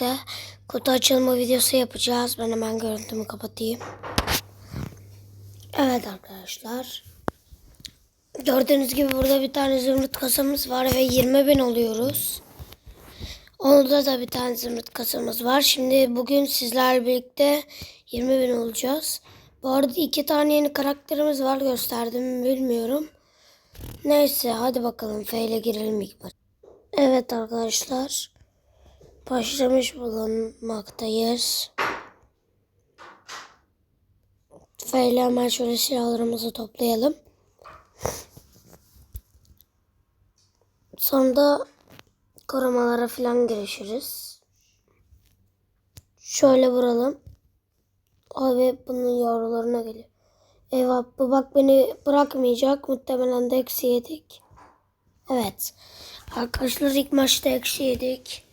de kutu açılma videosu yapacağız. Ben hemen görüntümü kapatayım. Evet arkadaşlar. Gördüğünüz gibi burada bir tane zümrüt kasamız var ve 20 bin oluyoruz. Onda da bir tane zümrüt kasamız var. Şimdi bugün sizlerle birlikte 20 bin olacağız. Bu arada iki tane yeni karakterimiz var gösterdim mi bilmiyorum. Neyse hadi bakalım F ile girelim ilk baş. Evet arkadaşlar. Başlamış bulunmaktayız. Hemen şöyle silahlarımızı toplayalım. Sonra korumalara falan girişiriz. Şöyle vuralım. Abi bunun yavrularına geliyor. Eyvah bu bak beni bırakmayacak. Muhtemelen de eksi yedik. Evet. Arkadaşlar ilk maçta eksi yedik.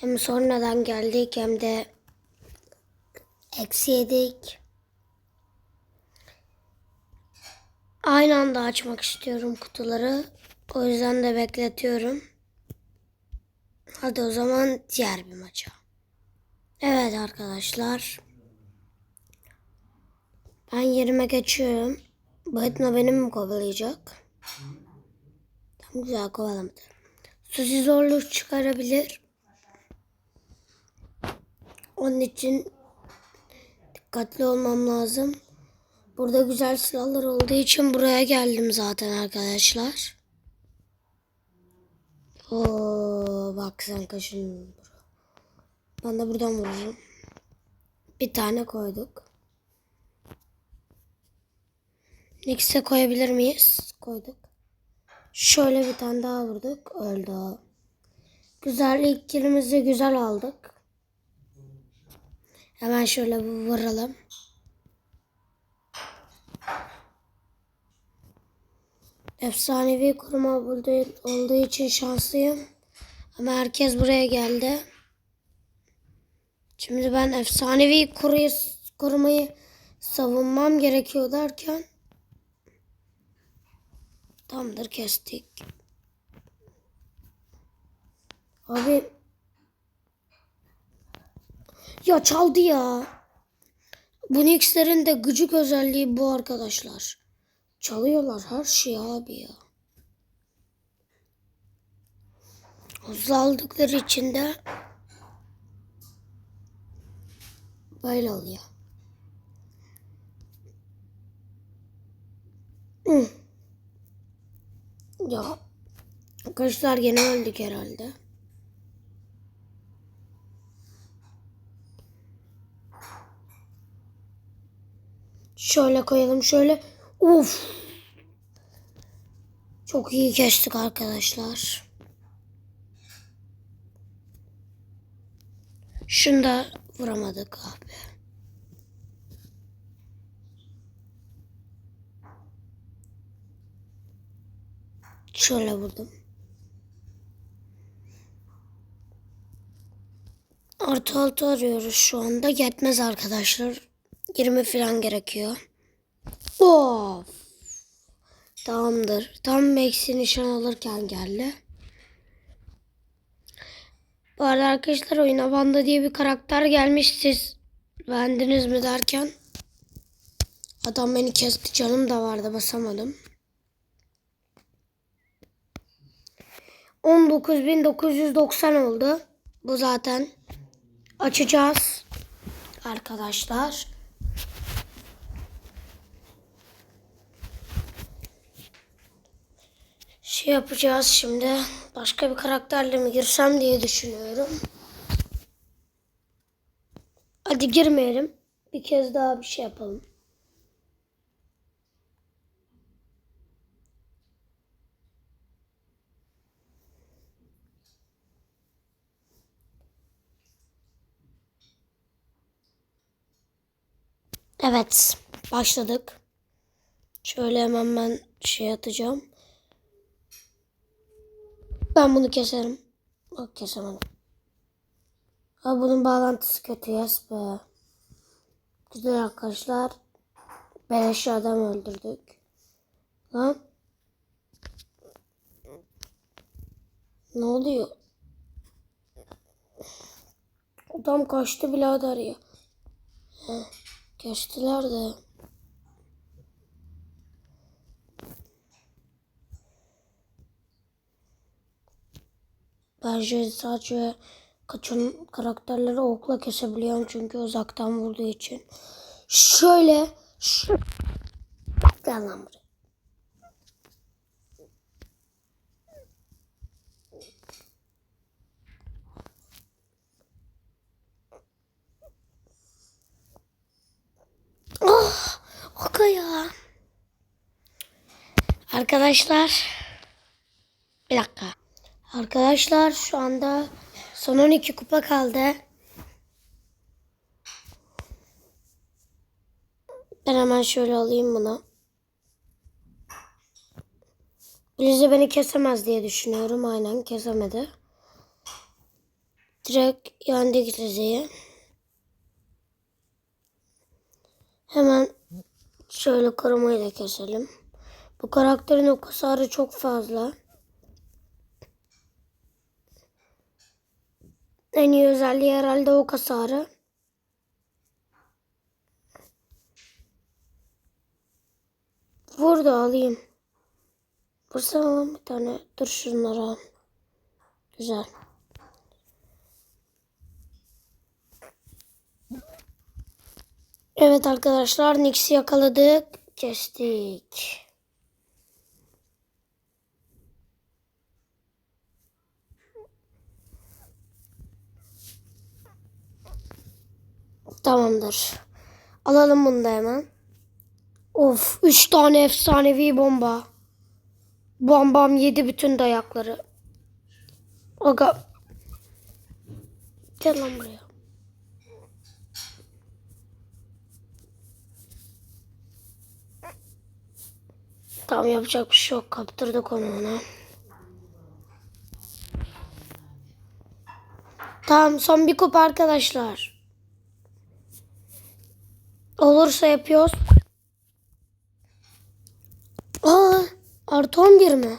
Hem sonradan geldik hem de eksi yedik. Aynı anda açmak istiyorum kutuları. O yüzden de bekletiyorum. Hadi o zaman diğer bir maça. Evet arkadaşlar. Ben yerime geçiyorum. Bu etna benim mi kovalayacak? Tam güzel kovalamadı. Suzi zorluk çıkarabilir. Onun için dikkatli olmam lazım. Burada güzel silahlar olduğu için buraya geldim zaten arkadaşlar. Oo, bak sen kaşın. Ben de buradan vururum. Bir tane koyduk. X'e koyabilir miyiz? Koyduk. Şöyle bir tane daha vurduk. Öldü. Güzel ilk kilimizi güzel aldık. Hemen şöyle vuralım. Efsanevi koruma olduğu için şanslıyım. Ama herkes buraya geldi. Şimdi ben efsanevi koruyu, korumayı savunmam gerekiyor derken Tamamdır kestik. Abi ya çaldı ya. Bu Nix'lerin de gıcık özelliği bu arkadaşlar. Çalıyorlar her şeyi abi ya. Hızlı aldıkları için de böyle oluyor. Ya arkadaşlar gene öldük herhalde. Şöyle koyalım şöyle. Uf. Çok iyi geçtik arkadaşlar. Şunu da vuramadık abi. Şöyle vurdum. Artı altı arıyoruz şu anda. Yetmez arkadaşlar. 20 falan gerekiyor. Of. Tamamdır. Tam eksi nişan alırken geldi. Bu arada arkadaşlar oyuna Vanda diye bir karakter gelmiş. Siz beğendiniz mi derken. Adam beni kesti. Canım da vardı basamadım. 19.990 oldu. Bu zaten. Açacağız. Arkadaşlar. Şey yapacağız şimdi. Başka bir karakterle mi girsem diye düşünüyorum. Hadi girmeyelim. Bir kez daha bir şey yapalım. Evet, başladık. Şöyle hemen ben şey atacağım. Ben bunu keserim. Bak kesemedim. Ha bunun bağlantısı kötü yes be. Güzel arkadaşlar. Beleş adam öldürdük. Lan. Ne oluyor? Adam kaçtı birader ya. Heh, Geçtiler de. Ben şey sadece kaçın karakterleri okla kesebiliyorum çünkü uzaktan vurduğu için. Şöyle. Şu... Gel lan buraya. Oh. Arkadaşlar. Bir dakika. Arkadaşlar şu anda son 12 kupa kaldı. Ben hemen şöyle alayım bunu. Blizz'i beni kesemez diye düşünüyorum. Aynen kesemedi. Direkt yendik Lizzie'yi. Hemen şöyle korumayı da keselim. Bu karakterin o hasarı çok fazla. En iyi özelliği herhalde o hasarı. Vur da alayım. Vursam bir tane. Dur şunları al. Güzel. Evet arkadaşlar Nix'i yakaladık. Kestik. Tamamdır. Alalım bunu da hemen. Of 3 tane efsanevi bomba. Bam bam yedi bütün dayakları. Aga. Gel lan buraya. Tamam yapacak bir şey yok. Kaptırdık onu ona. Tamam son bir kupa arkadaşlar. Olursa yapıyoruz. Aa, artı 11 mi?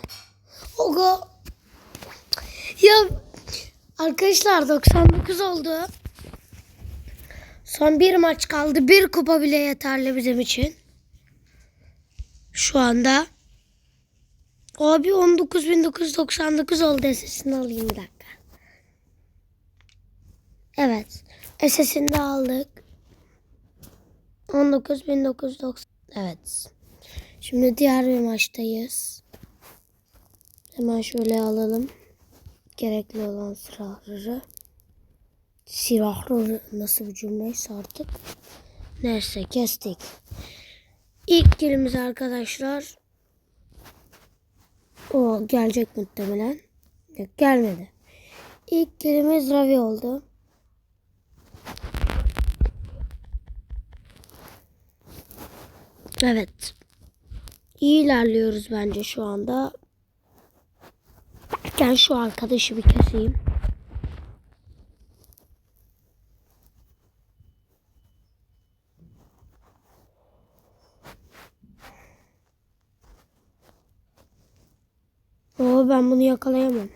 Oga. Ya arkadaşlar 99 oldu. Son bir maç kaldı. Bir kupa bile yeterli bizim için. Şu anda. Abi 19.999 oldu SS'ini alayım bir dakika. Evet. SS'ini de aldık. 19.990. Evet. Şimdi diğer bir maçtayız. Hemen şöyle alalım. Gerekli olan silahları. Silahları nasıl bir cümleyse artık. Neyse kestik. İlk kilimiz arkadaşlar. O gelecek muhtemelen. Yok gelmedi. İlk kilimiz Ravi oldu. Evet. İyi ilerliyoruz bence şu anda. Gel şu arkadaşı bir keseyim. Oo ben bunu yakalayamam.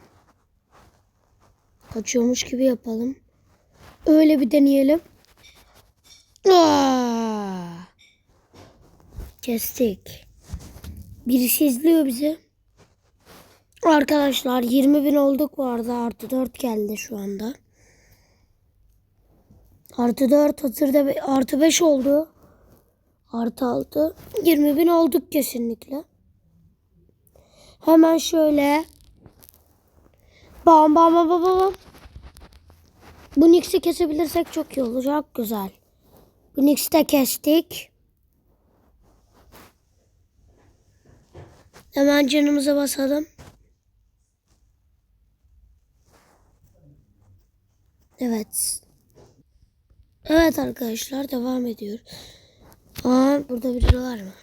Kaçıyormuş gibi yapalım. Öyle bir deneyelim. Aa! Kestik. Birisi izliyor bizi. Arkadaşlar 20 bin olduk arada. Artı 4 geldi şu anda. Artı 4 hazırda artı 5 oldu. Artı 6. 20 bin olduk kesinlikle. Hemen şöyle. Bam bam bam bam bam. Bu Nix'i kesebilirsek çok iyi olacak. Güzel. Bu Nix'i de kestik. Hemen canımıza basalım. Evet. Evet arkadaşlar devam ediyor. Aa burada biri var mı?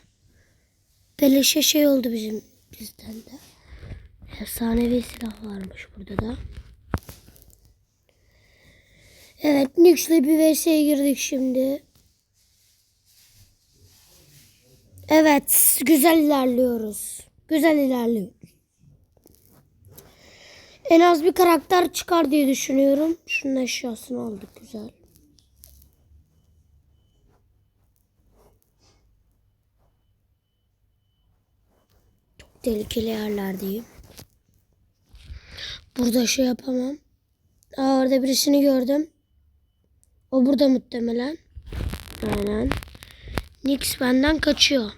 Beleşe şey oldu bizim bizden de. Efsanevi silah varmış burada da. Evet Nix'le bir vs'ye girdik şimdi. Evet güzel ilerliyoruz. Güzel ilerliyoruz. En az bir karakter çıkar diye düşünüyorum. Şunun eşyasını aldık güzel. Çok tehlikeli yerlerdeyim. Burada şey yapamam. Aa, orada birisini gördüm. O burada muhtemelen. Aynen. Nix benden kaçıyor.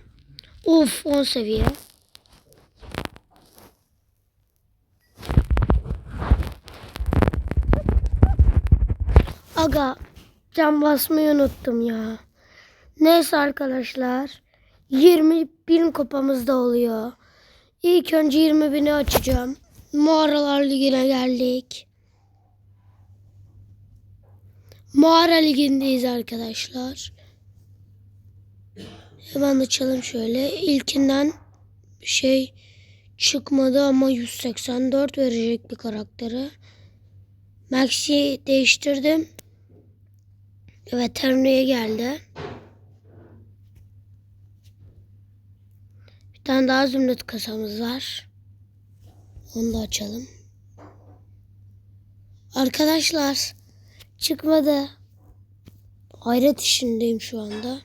Of 10 seviye. Aga cam basmayı unuttum ya. Neyse arkadaşlar. 20 bin kupamız da oluyor. İlk önce 20 bini açacağım. Mağaralar Ligi'ne geldik. Mağara Ligi'ndeyiz arkadaşlar. Hemen açalım şöyle. İlkinden bir şey çıkmadı ama 184 verecek bir karaktere. Max'i değiştirdim. Veterineye geldi. Bir tane daha zümrüt kasamız var. Onu da açalım. Arkadaşlar çıkmadı. Hayret işindeyim şu anda.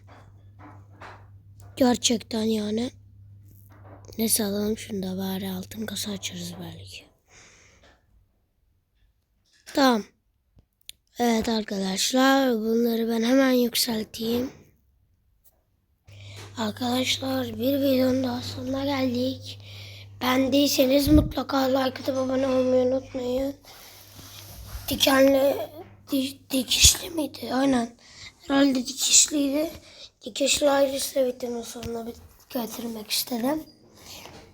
Gerçekten yani. Neyse alalım şunu da bari altın kasa açarız belki. Tamam. Evet arkadaşlar bunları ben hemen yükselteyim. Arkadaşlar bir videonun daha sonuna geldik. Beğendiyseniz mutlaka like atıp abone olmayı unutmayın. Dikenli, di, dikişli miydi? Aynen. Herhalde dikişliydi. Dikişli ayrıca videonun sonuna bir getirmek istedim.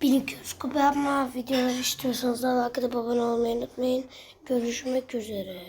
1200 kupa yapma videolar istiyorsanız da like atıp abone olmayı unutmayın. Görüşmek üzere.